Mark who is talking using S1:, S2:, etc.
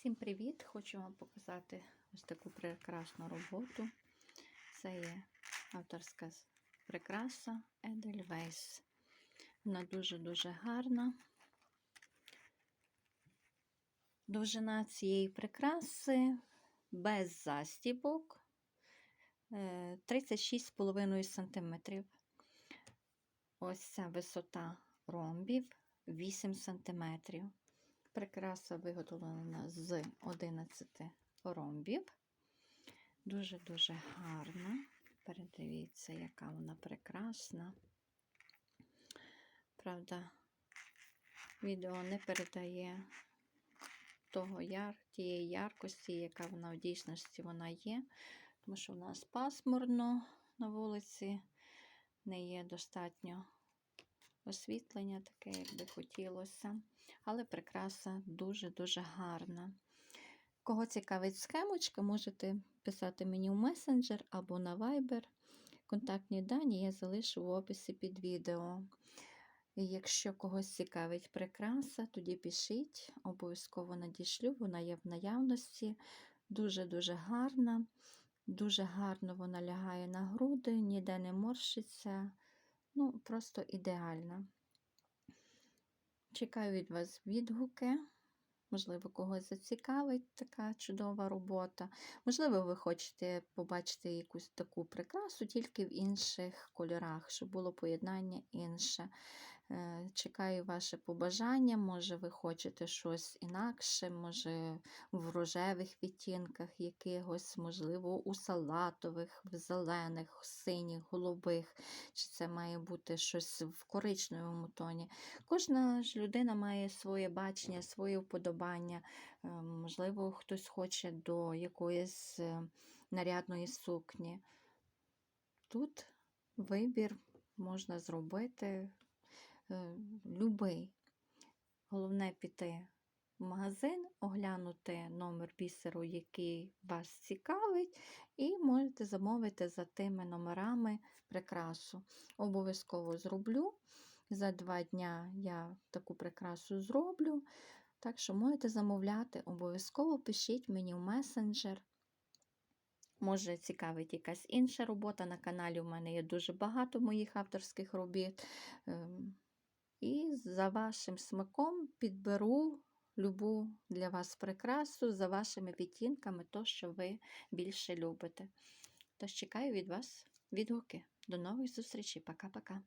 S1: Всім привіт! Хочу вам показати ось таку прекрасну роботу. Це є авторська прикраса Edelweiss. Вона дуже-дуже гарна. Довжина цієї прикраси без застібок е, 36,5 см. Ось ця висота ромбів 8 см. Прикраса виготовлена з 11 ромбів. Дуже-дуже гарна. Передивіться, яка вона прекрасна. Правда, відео не передає того яр, тієї яркості, яка вона в дійсності вона є, тому що в нас пасмурно на вулиці, не є достатньо освітлення, таке, як би хотілося. Але прикраса дуже-дуже гарна. Кого цікавить схемочка, можете писати мені в месенджер або на Viber. Контактні дані я залишу в описі під відео. І якщо когось цікавить прикраса, тоді пишіть, обов'язково надішлю, вона є в наявності. Дуже-дуже гарна, дуже гарно вона лягає на груди, ніде не морщиться. Ну, просто ідеальна. Чекаю від вас відгуки. Можливо, когось зацікавить така чудова робота. Можливо, ви хочете побачити якусь таку прикрасу тільки в інших кольорах, щоб було поєднання інше. Е, Чекаю ваше побажання. Може, ви хочете щось інакше, може в рожевих відтінках якихось, можливо, у салатових, в зелених, синіх, голубих. Чи це має бути щось в коричневому тоні. Кожна ж людина має своє бачення, своє вподобання. Е, Можливо, хтось хоче до якоїсь е, нарядної сукні. Тут вибір можна зробити любий. Головне піти в магазин, оглянути номер бісеру, який вас цікавить, і можете замовити за тими номерами прикрасу. Обов'язково зроблю. За два дня я таку прикрасу зроблю. Так що можете замовляти, обов'язково пишіть мені в месенджер. Може, цікавить якась інша робота. На каналі у мене є дуже багато моїх авторських робіт. І за вашим смаком підберу любу для вас прикрасу за вашими відтінками, то, що ви більше любите. Тож чекаю від вас відгуки. До нових зустрічей. Пока-пока.